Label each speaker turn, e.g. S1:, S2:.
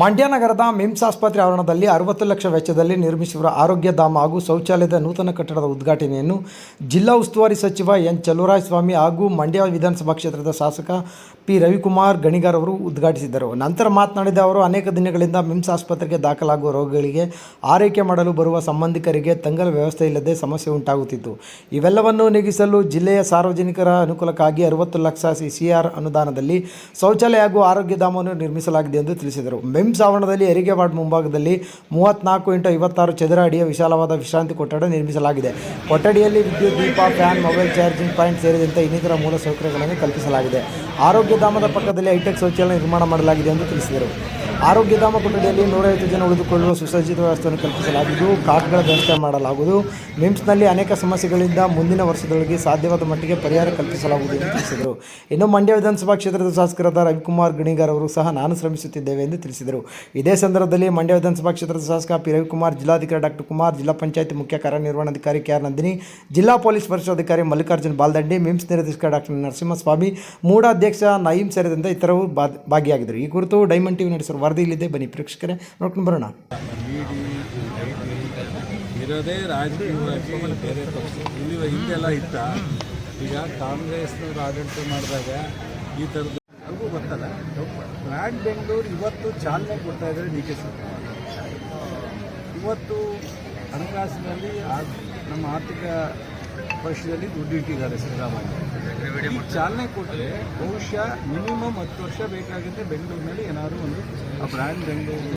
S1: ಮಂಡ್ಯ ನಗರದ ಮಿಮ್ಸ್ ಆಸ್ಪತ್ರೆ ಆವರಣದಲ್ಲಿ ಅರವತ್ತು ಲಕ್ಷ ವೆಚ್ಚದಲ್ಲಿ ನಿರ್ಮಿಸಿರುವ ಆರೋಗ್ಯಧಾಮ ಹಾಗೂ ಶೌಚಾಲಯದ ನೂತನ ಕಟ್ಟಡದ ಉದ್ಘಾಟನೆಯನ್ನು ಜಿಲ್ಲಾ ಉಸ್ತುವಾರಿ ಸಚಿವ ಎನ್ ಸ್ವಾಮಿ ಹಾಗೂ ಮಂಡ್ಯ ವಿಧಾನಸಭಾ ಕ್ಷೇತ್ರದ ಶಾಸಕ ಪಿ ರವಿಕುಮಾರ್ ಗಣಿಗಾರ್ ಅವರು ಉದ್ಘಾಟಿಸಿದರು. ನಂತರ ಮಾತನಾಡಿದ ಅವರು, ಅನೇಕ ದಿನಗಳಿಂದ ಮಿಮ್ಸ್ ಆಸ್ಪತ್ರೆಗೆ ದಾಖಲಾಗುವ ರೋಗಿಗಳಿಗೆ ಆರೈಕೆ ಮಾಡಲು ಬರುವ ಸಂಬಂಧಿಕರಿಗೆ ತಂಗಲ ವ್ಯವಸ್ಥೆ ಇಲ್ಲದೆ ಸಮಸ್ಯೆ ಉಂಟಾಗುತ್ತಿತ್ತು. ಇವೆಲ್ಲವನ್ನು ನೀಗಿಸಲು ಜಿಲ್ಲೆಯ ಸಾರ್ವಜನಿಕರ ಅನುಕೂಲಕ್ಕಾಗಿ ಅರವತ್ತು ಲಕ್ಷ ಸಿಸಿಆರ್ ಅನುದಾನದಲ್ಲಿ ಶೌಚಾಲಯ ಹಾಗೂ ಆರೋಗ್ಯಧಾಮವನ್ನು ನಿರ್ಮಿಸಲಾಗಿದೆ ಎಂದು ತಿಳಿಸಿದರು. ಮಿಮ್ಸ್ ಆವರಣದಲ್ಲಿ ಹೆರಿಗೆ ವಾರ್ಡ್ ಮುಂಭಾಗದಲ್ಲಿ ಮೂವತ್ನಾಲ್ಕು ಇಂಟು ಐವತ್ತಾರು ಚದರ ಅಡಿಯ ವಿಶಾಲವಾದ ವಿಶ್ರಾಂತಿ ಕೊಠಡಿ ನಿರ್ಮಿಸಲಾಗಿದೆ. ಕೊಠಡಿಯಲ್ಲಿ ವಿದ್ಯುತ್, ದೀಪ, ಫ್ಯಾನ್, ಮೊಬೈಲ್ ಚಾರ್ಜಿಂಗ್ ಪಾಯಿಂಟ್ ಸೇರಿದಂತೆ ಇನ್ನಿತರ ಮೂಲ ಸೌಕರ್ಯಗಳನ್ನು ಕಲ್ಪಿಸಲಾಗಿದೆ. ಆರೋಗ್ಯಧಾಮದ ಪಕ್ಕದಲ್ಲಿ ಹೈಟೆಕ್ ಶೌಚಾಲಯ ನಿರ್ಮಾಣ ಮಾಡಲಾಗಿದೆ ಎಂದು ತಿಳಿಸಿದರು. ಆರೋಗ್ಯಧಾಮ ಕೊಠಡಿಯಲ್ಲಿ ನೂರೈವತ್ತು ಜನ ಉಳಿದುಕೊಳ್ಳುವ ಸುಸಜ್ಜಿತ ವ್ಯವಸ್ಥೆಯನ್ನು ಕಲ್ಪಿಸಲಾಗಿದ್ದು ಕಾಟ್ಗಳ ವ್ಯವಸ್ಥೆ ಮಾಡಲಾಗುವುದು. ಮಿಮ್ಸ್ನಲ್ಲಿ ಅನೇಕ ಸಮಸ್ಯೆಗಳಿಂದ ಮುಂದಿನ ವರ್ಷದೊಳಗೆ ಸಾಧ್ಯವಾದ ಮಟ್ಟಿಗೆ ಪರಿಹಾರ ಕಲ್ಪಿಸಲಾಗುವುದು ಎಂದು ತಿಳಿಸಿದರು. ಇನ್ನು ಮಂಡ್ಯ ವಿಧಾನಸಭಾ ಕ್ಷೇತ್ರದ ಶಾಸಕರಾದ ರವಿಕುಮಾರ್ ಗಣಿಗಾರ್ ಅವರು ಸಹ ನಾನು ಶ್ರಮಿಸುತ್ತಿದ್ದೇವೆ ಎಂದು ತಿಳಿಸಿದರು. ಇದೇ ಸಂದರ್ಭದಲ್ಲಿ ಮಂಡ್ಯ ವಿಧಾನಸಭಾ ಕ್ಷೇತ್ರದ ಶಾಸಕ ಪಿ ರವಿಕುಮಾರ್ ಜಿಲ್ಲಾಧಿಕಾರಿ ಡಾಕ್ಟರ್ ಕುಮಾರ್, ಜಿಲ್ಲಾ ಪಂಚಾಯತ್ ಮುಖ್ಯ ಕಾರ್ಯನಿರ್ವಹಣಾಧಿಕಾರಿ ಕೆ ಆರ್ ನಂದಿನಿ, ಜಿಲ್ಲಾ ಪೊಲೀಸ್ ವರಿಷ್ಠಾಧಿಕಾರಿ ಮಲ್ಲಿಕಾರ್ಜುನ್ ಬಾಲ್ದಂಡಿ, ಮಿಮ್ಸ್ ನಿರ್ದೇಶಕ ಡಾಕ್ಟರ್ ನರಸಿಂಹಸ್ವಾಮಿ ಮೂಡ ಅಧ್ಯಕ್ಷ ನಯೀಂ ಸೇರಿದಂತೆ ಇತರವು ಭಾಗಿಯಾಗಿದ್ದರು. ಈ ಕುರಿತು ಡೈಮಂಡ್ ಟಿವಿ ನಡೆಸಿರುವ ವರದಿ ಇಲ್ಲಿದೆ. ಬನ್ನಿ ಪ್ರೇಕ್ಷಕರೇ, ನೋಡ್ಕೊಂಡು ಬರೋಣ.
S2: ಇರೋದೇ ರಾಜಕೀಯವಾಗಿ ಬೇರೆ ಪಕ್ಷ. ಇಲ್ಲಿ ಹಿಂದೆಲ್ಲ ಇತ್ತ? ಈಗ ಕಾಂಗ್ರೆಸ್ನವ್ರು ಆಡಳಿತ ಮಾಡಿದಾಗ ಈ ಥರದ್ದು ನಮಗೂ ಗೊತ್ತಲ್ಲ. ಬ್ರ್ಯಾಂಡ್ ಬೆಂಗಳೂರು ಇವತ್ತು ಚಾಲನೆ ಕೊಡ್ತಾ ಇದ್ದಾರೆ ಡಿ ಕೆ ಶಿವಕುಮಾರ್ ಇವತ್ತು ಹಣಕಾಸಿನಲ್ಲಿ ನಮ್ಮ ಆರ್ಥಿಕ ವರ್ಷದಲ್ಲಿ ದುಡ್ಡು ಇಟ್ಟಿದ್ದಾರೆ ಸಿದ್ದರಾಮಯ್ಯ. ಚಾಲನೆ ಕೊಟ್ಟರೆ ಬಹುಶಃ ಮಿನಿಮಮ್ ಹತ್ತು ವರ್ಷ ಬೇಕಾಗುತ್ತೆ ಬೆಂಗಳೂರಿನಲ್ಲಿ ಏನಾದರೂ ಒಂದು ಆ ಬ್ರ್ಯಾಂಡ್ ಬೆಂಗಳೂರು